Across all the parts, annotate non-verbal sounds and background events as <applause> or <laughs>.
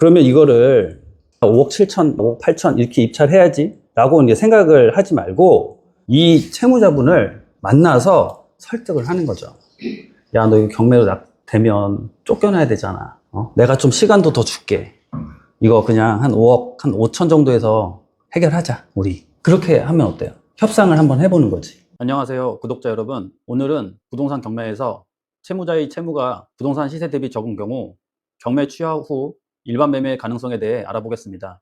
그러면 이거를 5억 7천, 5억 8천 이렇게 입찰해야지 라고 이제 생각을 하지 말고 이 채무자분을 만나서 설득을 하는 거죠. 야, 너 이거 경매로 납- 되면 쫓겨나야 되잖아. 어? 내가 좀 시간도 더 줄게. 이거 그냥 한 5억, 한 5천 정도에서 해결하자, 우리. 그렇게 하면 어때요? 협상을 한번 해보는 거지. 안녕하세요, 구독자 여러분. 오늘은 부동산 경매에서 채무자의 채무가 부동산 시세 대비 적은 경우 경매 취하 후 일반 매매 가능성에 대해 알아보겠습니다.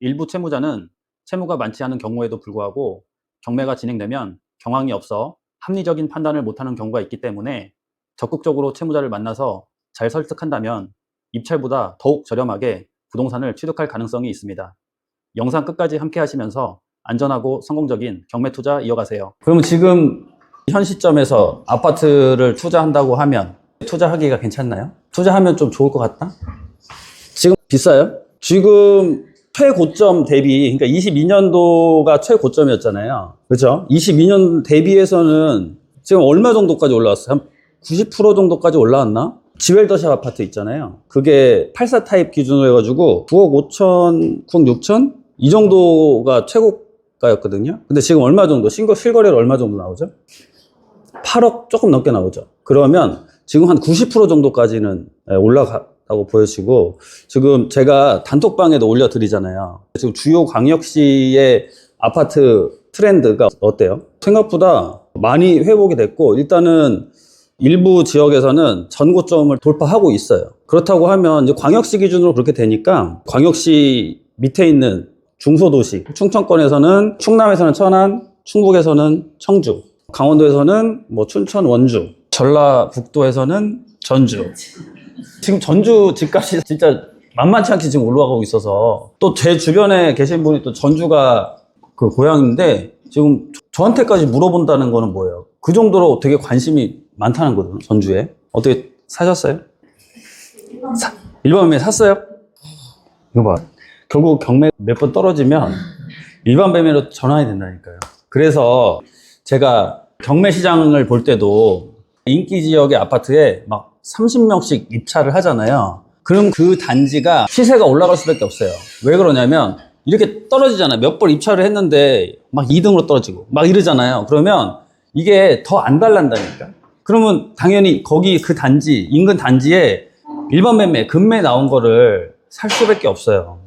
일부 채무자는 채무가 많지 않은 경우에도 불구하고 경매가 진행되면 경황이 없어 합리적인 판단을 못하는 경우가 있기 때문에 적극적으로 채무자를 만나서 잘 설득한다면 입찰보다 더욱 저렴하게 부동산을 취득할 가능성이 있습니다. 영상 끝까지 함께 하시면서 안전하고 성공적인 경매 투자 이어가세요. 그러면 지금 현 시점에서 아파트를 투자한다고 하면 투자하기가 괜찮나요? 투자하면 좀 좋을 것 같다? 지금 비싸요? 지금 최고점 대비, 그러니까 22년도가 최고점이었잖아요. 그렇죠? 22년 대비해서는 지금 얼마 정도까지 올라왔어요? 한 90% 정도까지 올라왔나? 지웰더샵 아파트 있잖아요. 그게 84 타입 기준으로 해가지고 9억 5천, 9억 6천? 이 정도가 최고가였거든요. 근데 지금 얼마 정도, 신고 실거래로 얼마 정도 나오죠? 8억 조금 넘게 나오죠. 그러면 지금 한 90% 정도까지는 예, 올라갔 다고 보여지고 지금 제가 단톡방에도 올려드리잖아요. 지금 주요 광역시의 아파트 트렌드가 어때요? 생각보다 많이 회복이 됐고 일단은 일부 지역에서는 전고점을 돌파하고 있어요. 그렇다고 하면 이제 광역시 기준으로 그렇게 되니까 광역시 밑에 있는 중소도시, 충청권에서는 충남에서는 천안, 충북에서는 청주, 강원도에서는 뭐 춘천, 원주, 전라북도에서는 전주. 지금 전주 집값이 진짜 만만치 않게 지금 올라가고 있어서 또 제 주변에 계신 분이 또 전주가 그 고향인데 지금 저한테까지 물어본다는 거는 뭐예요? 그 정도로 되게 관심이 많다는 거거든요, 전주에. 어떻게 사셨어요? 사- 일반 매매 샀어요? 이거 봐. 결국 경매 몇 번 떨어지면 일반 매매로 전환이 된다니까요. 그래서 제가 경매 시장을 볼 때도 인기 지역의 아파트에 막 30명씩 입찰을 하잖아요. 그럼 그 단지가 시세가 올라갈 수밖에 없어요. 왜 그러냐면 이렇게 떨어지잖아요. 몇 번 입찰을 했는데 막 2등으로 떨어지고 막 이러잖아요. 그러면 이게 더 안 달란다니까. 그러면 당연히 거기 그 단지, 인근 단지에 일반 매매, 금매 나온 거를 살 수밖에 없어요.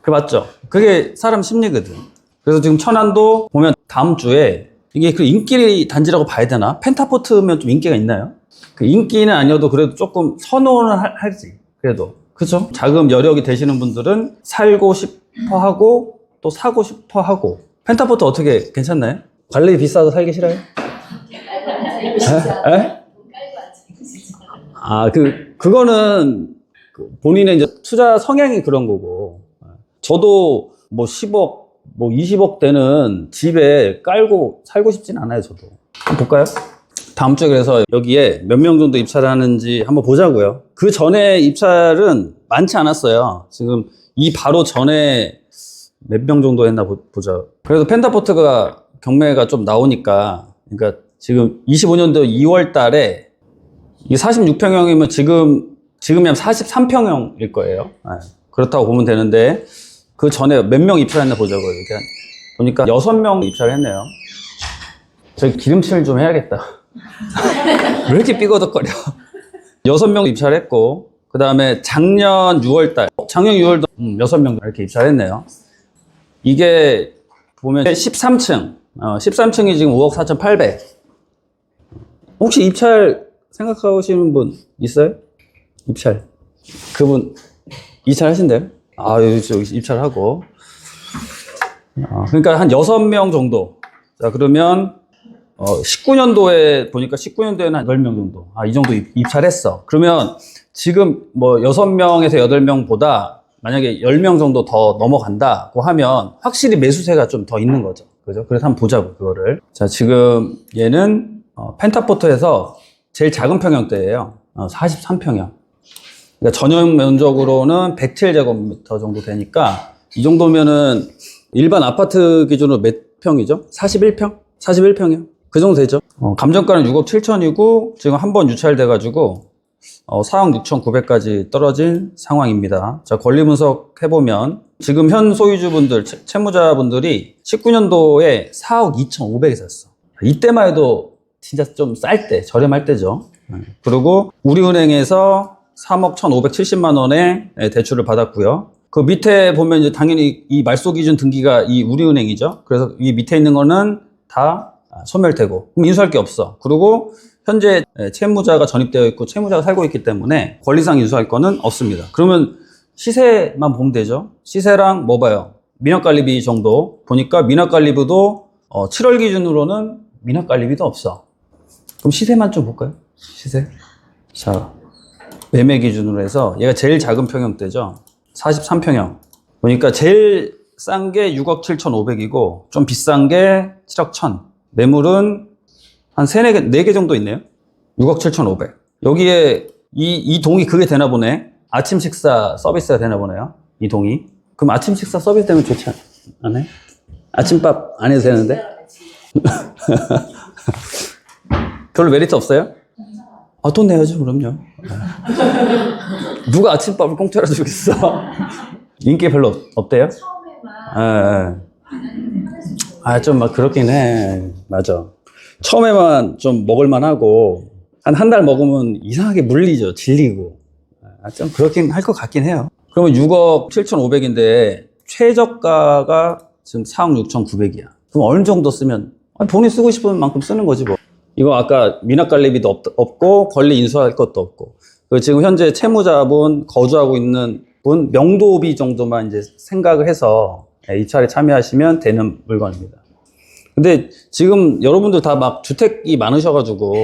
그 맞죠? 그게 사람 심리거든. 그래서 지금 천안도 보면 다음 주에 이게 그 인기 단지라고 봐야 되나? 펜타포트면 좀 인기가 있나요? 그 인기는 아니어도 그래도 조금 선호는 할- 할지. 그래도. 그죠? 자금 여력이 되시는 분들은 살고 싶어 하고 또 사고 싶어 하고. 펜타포트 어떻게 괜찮나요? 관리 비싸도 살기 싫어요? 에? 에? 아, 그, 그거는 그 본인의 이제 투자 성향이 그런 거고. 저도 뭐 10억, 뭐 20억 되는 집에 깔고 살고 싶진 않아요, 저도. 볼까요? 다음 주에 그래서 여기에 몇 명 정도 입찰을 하는지 한번 보자고요. 그 전에 입찰은 많지 않았어요. 지금 이 바로 전에 몇 명 정도 했나 보, 자 그래서 펜타포트가 경매가 좀 나오니까, 그러니까 지금 25년도 2월 달에 이 46평형이면 지금, 지금이면 43평형일 거예요. 네. 그렇다고 보면 되는데, 그 전에 몇 명 입찰했나 보자고요. 이렇게 한- 보니까 6명 입찰했네요. 저기 기름칠 좀 해야겠다. 왜 이렇게 삐거덕거려? 6명 입찰 했고, 그 다음에 작년 6월달, 작년 6월도 6명 이렇게 입찰했네요. 이게 보면 13층, 어, 13층이 지금 5억 4,800. 혹시 입찰 생각하시는 분 있어요? 입찰. 그분 입찰 하신대요? 아, 여기 입찰하고. 어, 그러니까 한 6명 정도. 자, 그러면 어, 19년도에 보니까 19년도에는 한 10명 정도. 아, 이 정도 입- 입찰했어. 그러면 지금 뭐 6명에서 8명보다 만약에 10명 정도 더 넘어간다고 하면 확실히 매수세가 좀 더 있는 거죠. 그죠? 그래서 한번 보자고, 그거를. 자, 지금 얘는 어, 펜타포트에서 제일 작은 평형대예요. 어, 43평형. 그러니까 전용 면적으로는 107제곱미터 정도 되니까 이 정도면은 일반 아파트 기준으로 몇 평이죠? 41평? 41평이요. 그 정도 되죠. 어, 감정가는 6억 7천이고 지금 한 번 유찰돼가지고 어, 4억 6,900까지 떨어진 상황입니다. 자, 권리 분석 해보면 지금 현 소유주분들, 채- 채무자분들이 19년도에 4억 2,500에 샀어. 이때만 해도 진짜 좀 쌀 때, 저렴할 때죠. 네. 그리고 우리은행에서 3억 1,570만 원의 네, 대출을 받았고요. 그 밑에 보면 이제 당연히 이 말소 기준 등기가 이 우리은행이죠. 그래서 이 밑에 있는 거는 다 소멸되고 그럼 인수할 게 없어. 그리고 현재 채무자가 전입되어 있고 채무자가 살고 있기 때문에 권리상 인수할 거는 없습니다. 그러면 시세만 보면 되죠. 시세랑 뭐 봐요? 민학관리비 정도 보니까 민학관리비도 어, 7월 기준으로는 민학관리비도 없어. 그럼 시세만 좀 볼까요? 시세. 자, 매매 기준으로 해서 얘가 제일 작은 평형대죠. 43평형. 보니까 제일 싼 게 6억 7,500이고 좀 비싼 게 7억 1,000. 매물은 한 3, 4개, 4개 정도 있네요. 6억 7,500. 여기에 이, 이 동이 그게 되나 보네. 아침 식사 서비스가 되나 보네요. 이 동이. 그럼 아침 식사 서비스 되면 좋지 않- 않아요? 아침밥 안 해도 되는데? <laughs> 별로 메리트 없어요? 아, 돈 내야죠, 그럼요. 누가 아침밥을 공짜로 주겠어? 인기 별로 없- 없대요? 예, 예. 아, 좀 막 그렇긴 해. 맞아. 처음에만 좀 먹을만 하고, 한 한 달 먹으면 이상하게 물리죠. 질리고. 아, 좀 그렇긴 할 것 같긴 해요. 그러면 6억 7,500인데, 최저가가 지금 4억 6,900이야. 그럼 어느 정도 쓰면, 아니, 본인이 쓰고 싶은 만큼 쓰는 거지 뭐. 이거 아까 미납관리비도 없, 없고, 권리 인수할 것도 없고. 그 지금 현재 채무자분, 거주하고 있는 분, 명도비 정도만 이제 생각을 해서 예, 입찰에 참여하시면 되는 물건입니다. 근데 지금 여러분들 다 막 주택이 많으셔가지고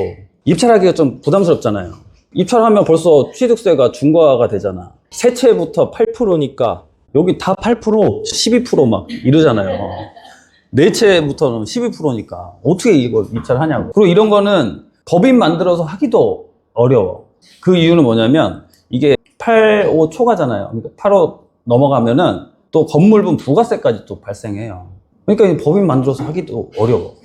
입찰하기가 좀 부담스럽잖아요. 입찰하면 벌써 취득세가 중과가 되잖아. 세 채부터 8%니까 여기 다 8%, 12%막 이러잖아요. 네 채부터는 12%니까 어떻게 이걸 입찰하냐고. 그리고 이런 거는 법인 만들어서 하기도 어려워. 그 이유는 뭐냐면 이게 8, 5 초과잖아요. 그러니까 8호 넘어가면은 또 건물분 부가세까지 또 발생해요. 그러니까 이 법인 만들어서 하기도 어려워.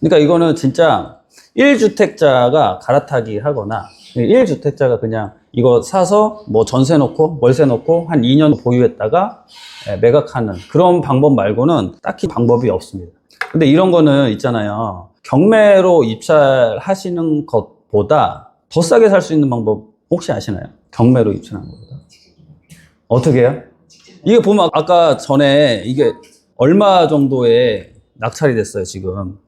그러니까 이거는 진짜 1주택자가 갈아타기 하거나 1주택자가 그냥 이거 사서 뭐 전세 놓고 월세 놓고 한 2년 보유했다가 예, 매각하는 그런 방법 말고는 딱히 방법이 없습니다. 근데 이런 거는 있잖아요. 경매로 입찰하시는 것보다 더 싸게 살 수 있는 방법 혹시 아시나요? 경매로 입찰하는 것보다. 어떻게 해요? 이게 보면 아까 전에 이게 얼마 정도의 낙찰이 됐어요, 지금.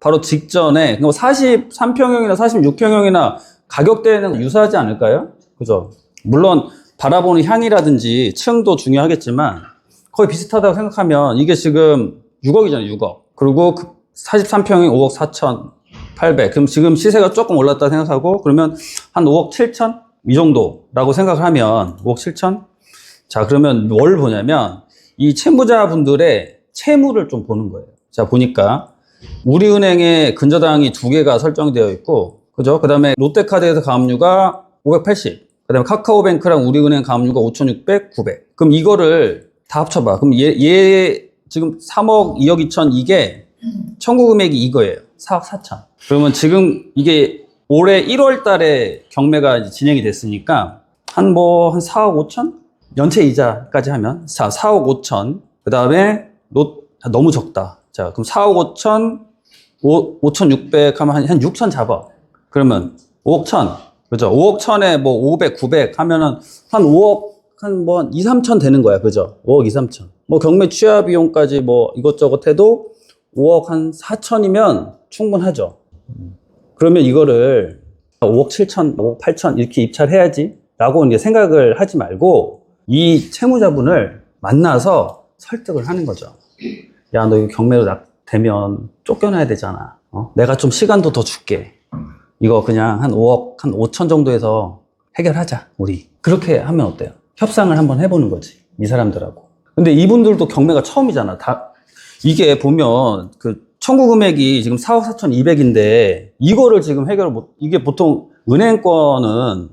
바로 직전에, 43평형이나 46평형이나 가격대는 유사하지 않을까요? 그죠? 물론 바라보는 향이라든지 층도 중요하겠지만 거의 비슷하다고 생각하면 이게 지금 6억이잖아요, 6억. 그리고 43평이 5억 4천 800. 그럼 지금 시세가 조금 올랐다 생각하고 그러면 한 5억 7천? 이 정도라고 생각을 하면 5억 7천? 자, 그러면 뭘 보냐면 이 채무자분들의 채무를 좀 보는 거예요. 자, 보니까 우리은행에 근저당이 두 개가 설정되어 있고, 그죠? 그 다음에 롯데카드에서 가압류가 580. 그 다음에 카카오뱅크랑 우리은행 가압류가 5,600, 900. 그럼 이거를 다 합쳐봐. 그럼 얘, 얘 지금 3억, 2억 2천 이게 청구 금액이 이거예요. 4억 4천. 그러면 지금 이게 올해 1월 달에 경매가 진행이 됐으니까 한 뭐, 한 4억 5천? 연체 이자까지 하면. 자, 4억 5천. 그 다음에 롯, 아, 너무 적다. 자, 그럼 4억 5천, 5, 5,600 하면 한, 한 6천 잡아. 그러면 5억 천. 그죠? 5억 천에 뭐 500, 900 하면은 한 5억, 한 뭐 2, 3천 되는 거야. 그죠? 5억 2, 3천. 뭐 경매 취하 비용까지 뭐 이것저것 해도 5억 한 4천이면 충분하죠. 그러면 이거를 5억 7천, 5억 8천 이렇게 입찰해야지 라고 이제 생각을 하지 말고 이 채무자분을 만나서 설득을 하는 거죠. 야, 너 이거 경매로 나, 되면 쫓겨나야 되잖아. 어? 내가 좀 시간도 더 줄게. 이거 그냥 한 5억, 한 5천 정도에서 해결하자, 우리. 그렇게 하면 어때요? 협상을 한번 해보는 거지. 이 사람들하고. 근데 이분들도 경매가 처음이잖아. 다, 이게 보면 그 청구 금액이 지금 4억 4천 2백인데 이거를 지금 해결을 못, 이게 보통 은행권은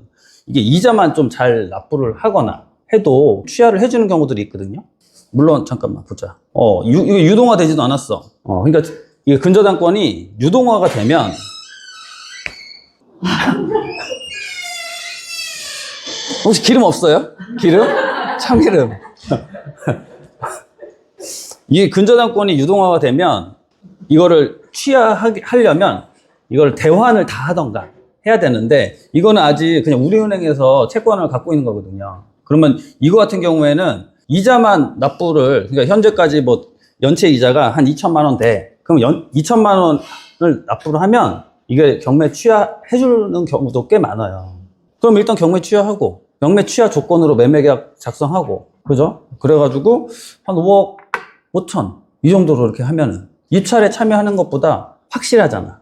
이게 이자만 좀 잘 납부를 하거나 해도 취하를 해주는 경우들이 있거든요. 물론 잠깐만 보자. 어, 유, 이거 유동화 되지도 않았어. 어, 그러니까 이게 근저당권이 유동화가 되면 혹시 기름 없어요? 기름? 참기름. <laughs> 이게 근저당권이 유동화가 되면 이거를 취하하려면 이걸 대환을 다 하던가 해야 되는데 이거는 아직 그냥 우리은행에서 채권을 갖고 있는 거거든요. 그러면 이거 같은 경우에는 이자만 납부를 그러니까 현재까지 뭐 연체 이자가 한 2천만 원 돼. 그럼 연 2천만 원을 납부를 하면 이게 경매 취하해 주는 경우도 꽤 많아요. 그럼 일단 경매 취하하고 경매 취하 조건으로 매매 계약 작성하고 그죠? 그래가지고 한 5억 5천 이 정도로 이렇게 하면은 입찰에 참여하는 것보다 확실하잖아.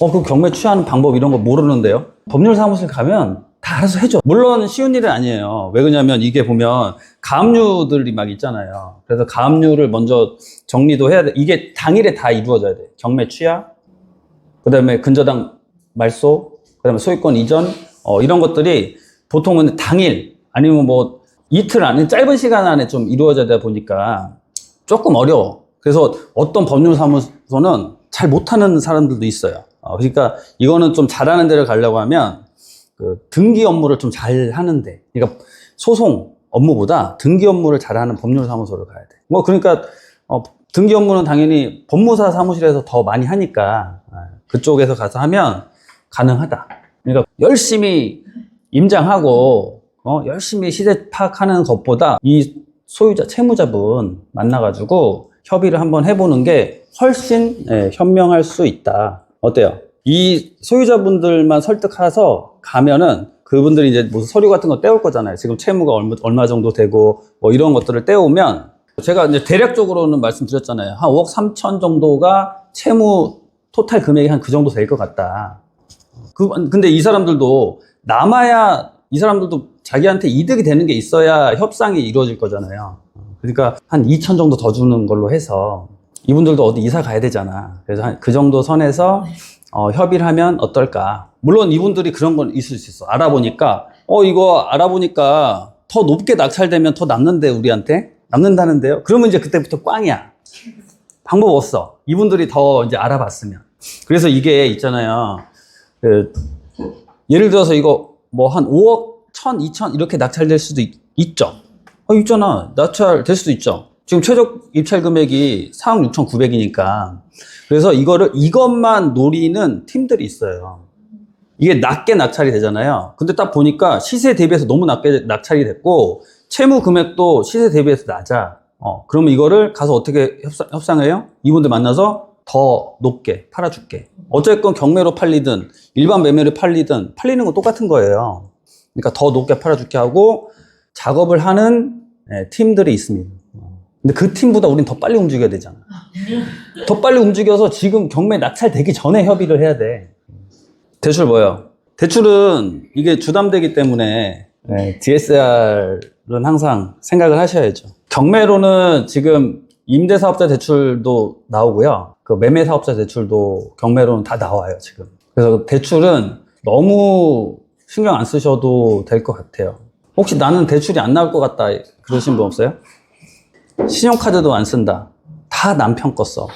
어, 그 경매 취하는 방법 이런 거 모르는데요? 법률 사무실 가면 다 알아서 해줘. 물론 쉬운 일은 아니에요. 왜 그러냐면 이게 보면 가압류들이 막 있잖아요. 그래서 가압류를 먼저 정리도 해야 돼. 이게 당일에 다 이루어져야 돼. 경매 취하, 그 다음에 근저당 말소, 그 다음에 소유권 이전, 어, 이런 것들이 보통은 당일 아니면 뭐 이틀 안에 짧은 시간 안에 좀 이루어져야 보니까 조금 어려워. 그래서 어떤 법률사무소는 잘 못하는 사람들도 있어요. 어, 그러니까 이거는 좀 잘하는 데를 가려고 하면 그 등기 업무를 좀 잘 하는데, 그러니까 소송 업무보다 등기 업무를 잘하는 법률사무소를 가야 돼. 뭐 그러니까 어, 등기 업무는 당연히 법무사 사무실에서 더 많이 하니까 아, 그쪽에서 가서 하면 가능하다. 그러니까 열심히 임장하고 어, 열심히 시세 파악하는 것보다 이 소유자 채무자분 만나가지고 협의를 한번 해보는 게 훨씬 예, 현명할 수 있다. 어때요? 이 소유자분들만 설득해서 가면은 그분들이 이제 무슨 서류 같은 거 떼올 거잖아요. 지금 채무가 얼마, 얼마 정도 되고 뭐 이런 것들을 떼오면 제가 이제 대략적으로는 말씀드렸잖아요. 한 5억 3천 정도가 채무 토탈 금액이 한 그 정도 될 것 같다. 그, 근데 이 사람들도 남아야 이 사람들도 자기한테 이득이 되는 게 있어야 협상이 이루어질 거잖아요. 그러니까 한 2천 정도 더 주는 걸로 해서 이분들도 어디 이사 가야 되잖아. 그래서 한 그 정도 선에서 어, 협의를 하면 어떨까. 물론 이분들이 그런 건 있을 수 있어. 알아보니까 어 이거 알아보니까 더 높게 낙찰되면 더 남는데 우리한테 남는다는데요. 그러면 이제 그때부터 꽝이야. 방법 없어. 이분들이 더 이제 알아봤으면. 그래서 이게 있잖아요. 그, 예를 들어서 이거 뭐 한 5억, 1천, 2천 이렇게 낙찰될 수도 있, 죠 어, 있잖아. 낙찰될 수도 있죠. 지금 최적 입찰 금액이 4억 6천 9백이니까. 그래서 이거를, 이것만 노리는 팀들이 있어요. 이게 낮게 낙찰이 되잖아요. 근데 딱 보니까 시세 대비해서 너무 낮게 낙찰이 됐고, 채무 금액도 시세 대비해서 낮아. 어, 그러면 이거를 가서 어떻게 협상, 협상해요? 이분들 만나서 더 높게 팔아줄게. 어쨌건 경매로 팔리든 일반 매매로 팔리든 팔리는 건 똑같은 거예요. 그러니까 더 높게 팔아줄게 하고 작업을 하는 예, 팀들이 있습니다. 근데 그 팀보다 우린 더 빨리 움직여야 되잖아. 더 빨리 움직여서 지금 경매 낙찰되기 전에 협의를 해야 돼. 대출 뭐예요? 대출은 이게 주담대기 때문에 네, DSR은 항상 생각을 하셔야죠. 경매로는 지금 임대사업자 대출도 나오고요. 그 매매사업자 대출도 경매로는 다 나와요, 지금. 그래서 대출은 너무 신경 안 쓰셔도 될 것 같아요. 혹시 나는 대출이 안 나올 것 같다 그러신 분 없어요? 신용카드도 안 쓴다. 다 남편 거 써.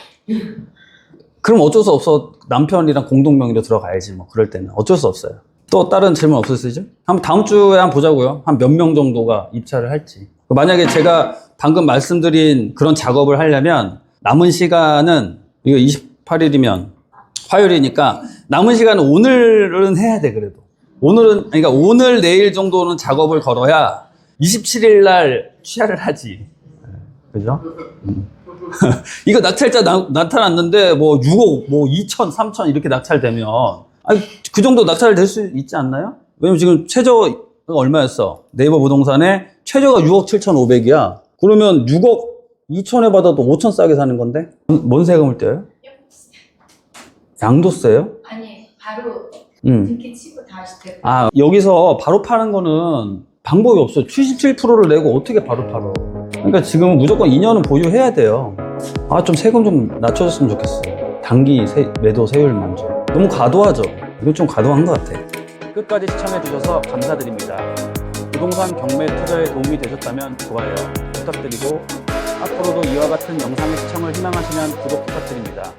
그럼 어쩔 수 없어. 남편이랑 공동명의로 들어가야지. 뭐 그럴 때는 어쩔 수 없어요. 또 다른 질문 없으시죠? 한번 다음 주에 한번 보자고요. 한 몇 명 정도가 입찰을 할지. 만약에 제가 방금 말씀드린 그런 작업을 하려면 남은 시간은 이거 28일이면 화요일이니까 남은 시간은 오늘은 해야 돼 그래도. 오늘은 그러니까 오늘 내일 정도는 작업을 걸어야 27일 날 취하를 하지. 그죠? 음. <laughs> 이거 낙찰자 나, 나타났는데 뭐 6억, 뭐 2천, 3천 이렇게 낙찰되면 아니 그 정도 낙찰될 수 있지 않나요? 왜냐면 지금 최저가 얼마였어? 네이버 부동산에 최저가 6억 7천 5백이야. 그러면 6억 2천에 받아도 5천 싸게 사는 건데? 뭔 세금을 떼요? 양도세요? 아니 바로 음. 등기 치고 다시 되고 아, 여기서 바로 파는 거는 방법이 없어요. 77%를 내고 어떻게 바로 팔어. 그러니까 지금은 무조건 2년은 보유해야 돼요. 아, 좀 세금 좀 낮춰줬으면 좋겠어. 단기 세- 매도 세율만 좀. 너무 과도하죠? 이건 좀 과도한 것 같아. 끝까지 시청해주셔서 감사드립니다. 부동산 경매 투자에 도움이 되셨다면 좋아요 부탁드리고 앞으로도 이와 같은 영상의 시청을 희망하시면 구독 부탁드립니다.